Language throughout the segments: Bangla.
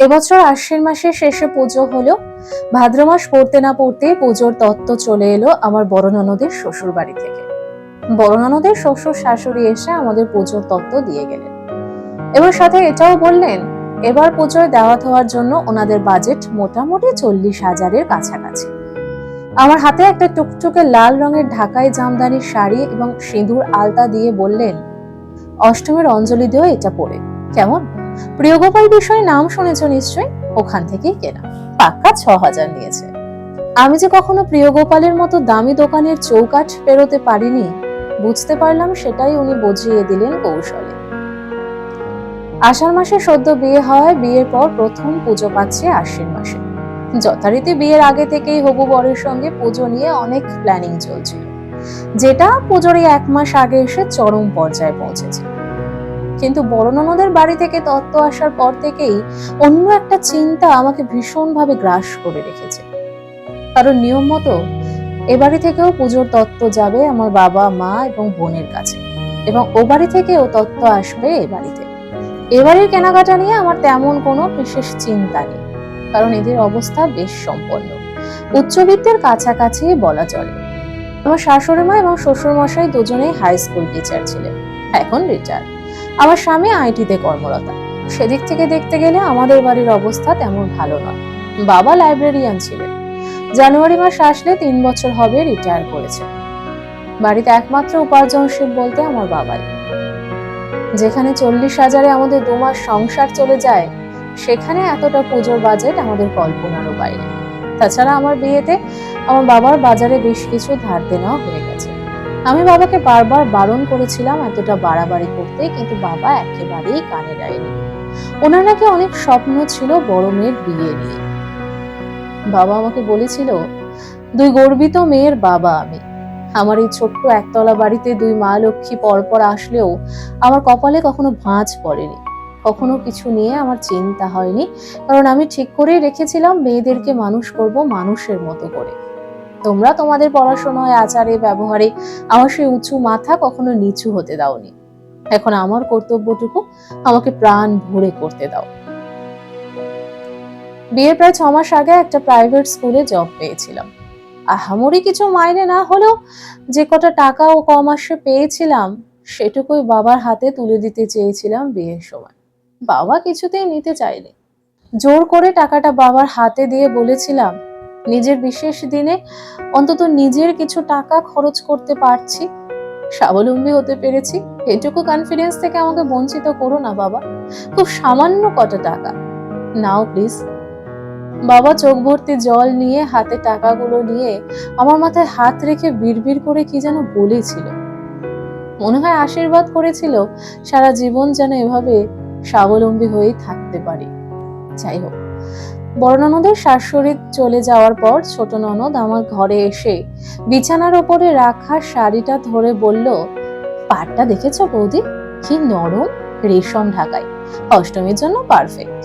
এবছর আশ্বিন মাসের শেষে পুজো হলো। ভাদ্র মাস পড়তে না পড়তে পুজোর তত্ত্ব চলে এলো আমার বড় ননদের শ্বশুর বাড়ি থেকে। বড় ননদের শ্বশুর শাশুড়ি এসে আমাদের পুজোর তত্ত্ব দিয়ে গেলেন। এবার সাথে এটাও বললেন, এবার পুজোয় দেওয়া হওয়ার জন্য ওনাদের বাজেট মোটামুটি চল্লিশ হাজারের কাছাকাছি। আমার হাতে একটা টুকটুকে লাল রঙের ঢাকায় জামদানির শাড়ি এবং সিঁদুর আলতা দিয়ে বললেন, অষ্টমীর অঞ্জলি দিয়েও এটা পরে কেমন? প্রিয়গোপাল বিষয়ে নাম শুনেছ নিশ্চয়ই? ওখান থেকেই কেনা। পাক্কা ছ হাজার নিয়েছে। আমি যে কখনো প্রিয়গোপালের মতো দামি দোকানের চৌকাঠ পেরোতে পারিনি, বুঝতে পারলাম সেটাই উনি বুঝিয়ে দিলেন কৌশলে। আষাঢ় মাসে সদ্য বিয়ে হওয়ায় বিয়ের পর প্রথম পুজো পাচ্ছে আশ্বিন মাসে। যথারীতি বিয়ের আগে থেকেই হবু বরের সঙ্গে পুজো নিয়ে অনেক প্ল্যানিং চলছিল। যেটা পুজোর এক মাস আগে এসে চরম পর্যায়ে পৌঁছেছে কিন্তু বড় ননদের বাড়ি থেকে তত্ত্ব আসার পর থেকেই অন্য একটা চিন্তা আমাকে ভীষণভাবে গ্রাস করে রেখেছে। কারণ নিয়ম মতো এ বাড়ি থেকেও পুজোর তত্ত্ব যাবে আমার বাবা, মা এবং বোনের কাছে এবং ও বাড়ি থেকেও তত্ত্ব আসবে এ বাড়িতে। এবারের কেনাকাটা নিয়ে আমার তেমন কোনো বিশেষ চিন্তা নেই, কারণ এদের অবস্থা বেশ সম্পন্ন। উচ্চবিত্তের কাছাকাছি বলা চলে। আমার শাশুড়ি মা এবং শ্বশুর মশাই দুজনেই হাই স্কুল টিচার ছিলেন, এখন রিটায়ার আমার স্বামী আইটিতে কর্মরত। সেদিক থেকে দেখতে গেলে আমাদের বাড়ির অবস্থা তেমন ভালো নয়। বাবা লাইব্রেরিয়ান ছিলেন। জানুয়ারি মাস আসলে তিন বছর হবে রিটায়ার করেছে। বাড়িতে একমাত্র উপার্জনশীল বলতে আমার বাবাই। যেখানে চল্লিশ হাজারে আমাদের দু মাস সংসার চলে যায়, সেখানে এতটা পুজোর বাজেট আমাদের কল্পনারও বাইরে। তাছাড়া আমার বিয়েতে আমার বাবার বাজারে বেশ কিছু ধার দেনাও হয়ে গেছে। আমি বাবাকে বারবার বারণ করেছিলাম এতটা বাড়াবাড়ি করতে, কিন্তু বাবা একেবারেই কানে দেয়নি। ওনার নাকি অনেক স্বপ্ন ছিল বড় মেয়ের বিয়ে নিয়ে। বাবা আমাকে বলেছিল, দুই গর্বিত মেয়ের বাবা আমি। আমার এই ছোট্ট একতলা বাড়িতে দুই মা লক্ষ্মী পরপর আসলেও আমার কপালে কখনো ভাঁজ পড়েনি। কখনো কিছু নিয়ে আমার চিন্তা হয়নি, কারণ আমি ঠিক করেই রেখেছিলাম মেয়েদেরকে মানুষ করব মানুষের মতো করে। তোমরা তোমাদের পড়াশোনায়, আচারে, ব্যবহারে আমার সেই উঁচু মাথা কখনো নিচু হতে দাওনি। এখন আমার কর্তব্যটুকু আমাকে প্রাণ ভরে করতে দাও। বিয়ের প্রায় ছ মাস আগে একটা প্রাইভেট স্কুলে জব পেয়েছিলাম। আহামরি কিছু মাইনে না হলেও যে কটা টাকা ও ক মাসে পেয়েছিলাম, সেটুকুই বাবার হাতে তুলে দিতে চেয়েছিলাম বিয়ের সময়। বাবা কিছুতেই নিতে চাইনি জোর করে টাকাটা বাবার হাতে দিয়ে বলেছিলাম নিজের বিশেষ দিনে অন্তত নিজের কিছু টাকা খরচ করতে পারছি। স্বাবলম্বী হতে পেরেছি। এটুকু কনফিডেন্স থেকে আমাকে বঞ্চিত করো না, বাবা। খুব সামান্য কত টাকা। নাও প্লিজ বাবা, চোখ ভর্তি জল নিয়ে হাতে টাকাগুলো নিয়ে আমার মাথায় হাত রেখে বিড়বিড় করে কি যেন বলেছিল। মনে হয় আশীর্বাদ করেছিল সারা জীবন যেন এভাবে স্বাবলম্বী হয়েই থাকতে পারি। যাই হোক। বড় ননদের শাশুড়ি চলে যাওয়ার পর ছোট ননদ আমার ঘরে এসে বিছানার ওপরে রাখা শাড়িটা ধরে বলল, পাটটা দেখেছ বৌদি? কি নরম রেশম ঢাকায়। অষ্টমীর জন্য পারফেক্ট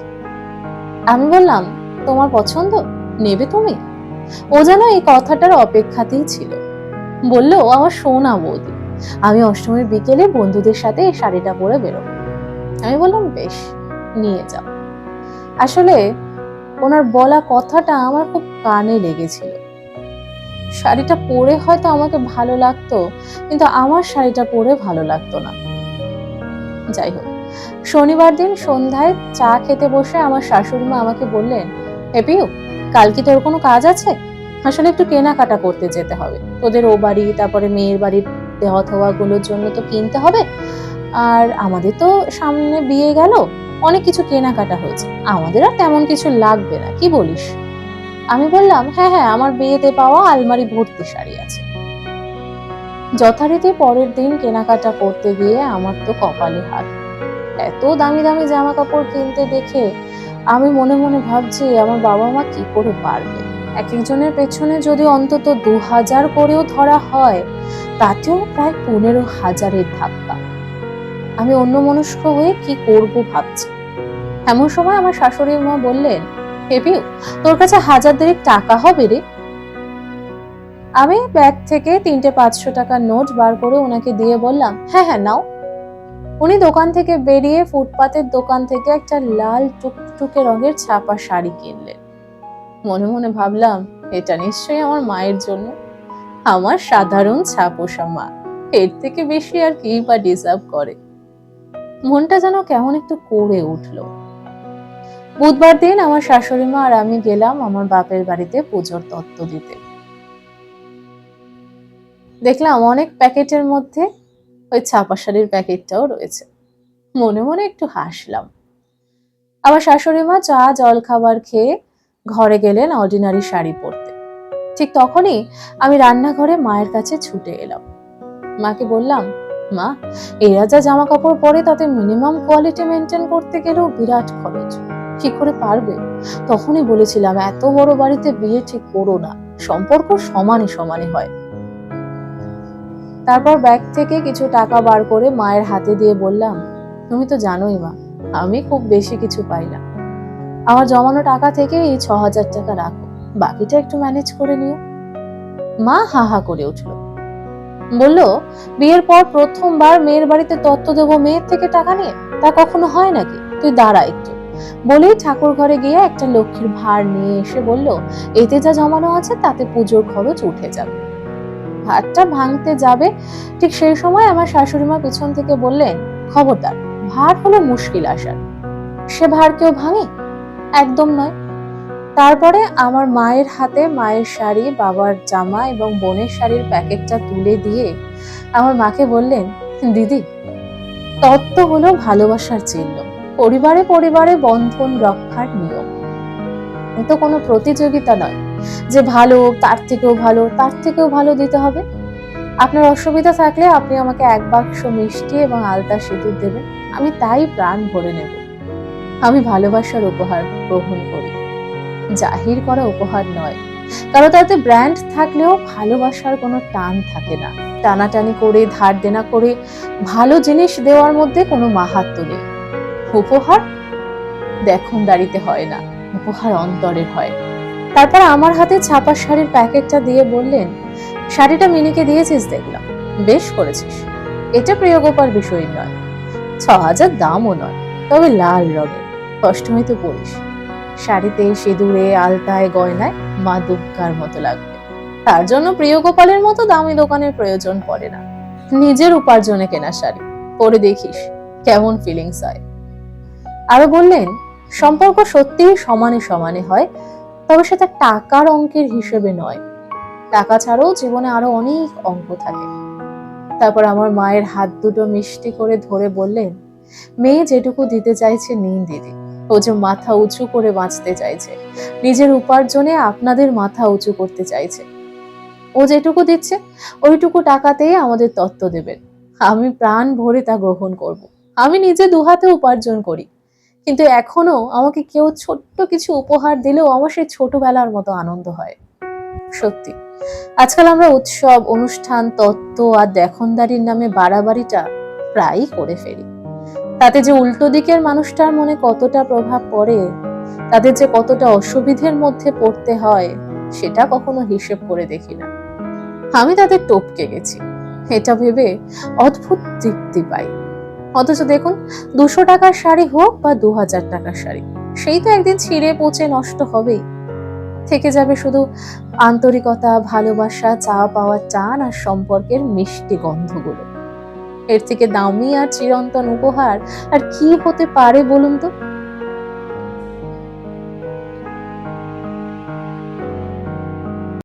আমি বললাম, তোমার পছন্দ? নেবে তুমি? ও যেন এই কথাটার অপেক্ষাতেই ছিল। বলল, আমার সোনা বৌদি, আমি অষ্টমীর বিকেলে বন্ধুদের সাথে এই শাড়িটা পরে বেরোবো। আমি বললাম, বেশ, নিয়ে যাও। আসলে ওনার বলা কথাটা আমার খুব কানে লেগেছিল। শাড়িটা পরে হয়তো আমাকে ভালো লাগতো, কিন্তু আমার শাড়িটা পরে ভালো লাগতো না। যাই হোক, শনিবার দিন সন্ধ্যায় চা খেতে বসে আমার শাশুড়ি মা আমাকে বললেন হেপিউ কাল কি তোর কোনো কাজ আছে? আসলে একটু কেনাকাটা করতে যেতে হবে। তোদের ও বাড়ি, তারপরে মেয়ের বাড়ির থাওয়া জন্য তো কিনতে হবে। আর আমাদের তো সামনে বিয়ে গেল, অনেক কিছু কেনাকাটা হয়েছে। আমাদের আর তেমন কিছু লাগবে না, কি বলিস? আমি বললাম হ্যাঁ হ্যাঁ আমার বিয়েতে পাওয়া আলমারি ভর্তি শাড়ি আছে। যথারীতি পরের দিন কেনাকাটা করতে গিয়ে আমার তো কপালে হাত। এত দামি দামি জামা কাপড় কিনতে দেখে আমি মনে মনে ভাবছি, আমার বাবা মা কি করে পারবে? এক একজনের পেছনে যদি অন্তত দু হাজার করেও ধরা হয়, তাতেও প্রায় পনেরো হাজারের ধাক্কা। আমি অন্য মনস্ক হয়ে কি করব ভাবছি। এমন সময় আমার শাশুড়ি মা বললেন হেপিউ তোর কাছে হাজার দেড়েক টাকা হবে রে। আমি ব্যাগ থেকে তিনটে পাঁচশো টাকার নোট বার করে ওনাকে দিয়ে বললাম হ্যাঁ হ্যাঁ নাও। উনি দোকান থেকে বেরিয়ে ফুটপাতের দোকান থেকে একটা লাল টুকটুকে রঙের ছাপা শাড়ি কিনলেন। মনে মনে ভাবলাম, এটা নিশ্চয়ই আমার মায়ের জন্য। আমার সাধারণ ছাপোষা মা। এর থেকে বেশি আর কি বা ডিজার্ভ করে? মনটা যেন কেমন একটু করে উঠল। বুধবার দিন আমার শাশুড়ি মা আর আমি গেলাম আমার বাপের বাড়িতে পুজোর তত্ত্ব দিতে। দেখলাম অনেক প্যাকেটের মধ্যে ওই ছাপা শাড়ির প্যাকেটটাও রয়েছে। মনে মনে একটু হাসলাম। আমার শাশুড়ি মা চা, জল খাবার খেয়ে ঘরে গেলেন অর্ডিনারি শাড়ি পরতে। ঠিক তখনই আমি রান্নাঘরে মায়ের কাছে ছুটে এলাম। মাকে বললাম মা এরা যা জামা কাপড় পরে তাতে মিনিমাম কোয়ালিটি মেনটেন করতে গেলেও বিরাট খরচ। কি করে পারবে? তখনই বলেছিলাম, এত বড় বাড়িতে বিয়ে ঠিক করো না। সম্পর্ক সমানে সমানে হয়। তারপর ব্যাগ থেকে কিছু টাকা বার করে মায়ের হাতে দিয়ে বললাম, তুমি তো জানোই মা, আমি খুব বেশি কিছু পাই না। আমার জমানো টাকা থেকে এই ছ হাজার টাকা রাখো। বাকিটা একটু ম্যানেজ করে নিও। মা হা হা করে উঠল। বলল, বিয়ের পর প্রথমবার মেয়ের বাড়িতে তত্ত্ব দেবো মেয়ের থেকে টাকা নিয়ে? তা কখনো হয় নাকি? তুই দাঁড়া একটু। বলেই ঠাকুর ঘরে গিয়ে একটা লক্ষ্মীর ভার নিয়ে এসে বলল, এতে যা জমানো আছে, তাতে পুজোর খরচ উঠে যাবে। ভাতটা ভাঙতে যাবে। ঠিক সেই সময় আমার শাশুড়ি মা পিছন থেকে বললেন, খবরদার, ভার হলো মুশকিল আসার। সে ভার কেউ ভাঙে? একদম নয়। তারপরে আমার মায়ের হাতে মায়ের শাড়ি, বাবার জামা এবং বোনের শাড়ির প্যাকেটটা তুলে দিয়ে আমার মাকে বললেন, দিদি, তত্ত্ব হলো ভালোবাসার চিহ্ন। পরিবারে পরিবারে বন্ধন রক্ষার নিয়ম। এ তো কোনো প্রতিযোগিতা নয়। যে ভালো, তার থেকেও ভালো, তার থেকেও ভালো দিতে হবে। আপনার অসুবিধা থাকলে আপনি আমাকে এক বাক্স মিষ্টি এবং আলতা সিঁদুর দেবেন। আমি তাই প্রাণ ভরে নেব। আমি ভালোবাসার উপহার গ্রহণ করি। জাহির করা উপহার নয়। কারও তাতে ব্র্যান্ড থাকলেও ভালোবাসার কোনো টান থাকে না। টানাটানি করে, ধার দেনা করে, ভালো জিনিস দেওয়ার মধ্যে কোনো মাহাত্ম নেই। উপহার দেখুন দাঁড়িতে হয় না, উপহার অন্তরের হয়। তারপর আমার হাতে ছাপা শাড়ির প্যাকেটটা দিয়ে বললেন, শাড়িটা মিনিকে দিয়েছিস দেখলাম। বেশ করেছিস। এটা প্রিয়গোপার বিষয় নয়। ছ হাজার দামও নয়, তবে লাল রঙের। অষ্টমী তো পড়িস। শাড়িতে, সিঁদুরে, আলতায়, গয়নায় মা দুর্গার মতো লাগবে। তার জন্য প্রিয় গোপালের মতো দামি দোকানের প্রয়োজন পড়ে না। নিজের উপার্জনে কেনা শাড়ি। পরে দেখিস কেমন ফিলিংস হয়। আরও বললেন, সম্পর্ক সত্যিই সমানে সমানে হয়, তবে সেটা টাকার অঙ্কের হিসেবে নয়। টাকা ছাড়াও জীবনে আরও অনেক অঙ্ক থাকে। তারপর আমার মায়ের হাত দুটো মিষ্টি করে ধরে বললেন, মেয়ে যেটুকু দিতে চাইছে নিন দিদি। ও যে মাথা উঁচু করে বাঁচতে চাইছে। নিজের উপার্জনে আপনাদের মাথা উঁচু করতে চাইছে। ও যেটুকু দিচ্ছে, ওইটুকু টাকাতেই আমাদের তত্ত্ব দেবেন। আমি প্রাণ ভরে তা গ্রহণ করব। আমি নিজে দুহাতে উপার্জন করি। কিন্তু এখনও আমাকে কেউ ছোট্ট কিছু উপহার দিলেও আমার সেই ছোটবেলার মতো আনন্দ হয়। সত্যি, আজকাল আমরা উৎসব, অনুষ্ঠান, তত্ত্ব আর দেখনদারির নামে বাড়াবাড়িটা প্রায়ই করে ফেলি। তাতে যে উল্টো দিকের মানুষটার মনে কতটা প্রভাব পড়ে তাদের যে কতটা অসুবিধের মধ্যে পড়তে হয়, সেটা কখনো হিসেব করে দেখি না। আমি তাদের টপকে গেছি। এটা ভেবে অদ্ভুত তৃপ্তি পাই। অথচ দেখুন, দুশো টাকার শাড়ি হোক বা দু হাজার টাকার শাড়ি, সেই তো একদিন ছিঁড়ে পচে নষ্ট হবেই। থেকে যাবে শুধু আন্তরিকতা, ভালোবাসা চা পাওয়ার টান আর সম্পর্কের মিষ্টি গন্ধগুলো। এর থেকে দামি আর চিরন্তন উপহার আর কি হতে পারে বলুন তো?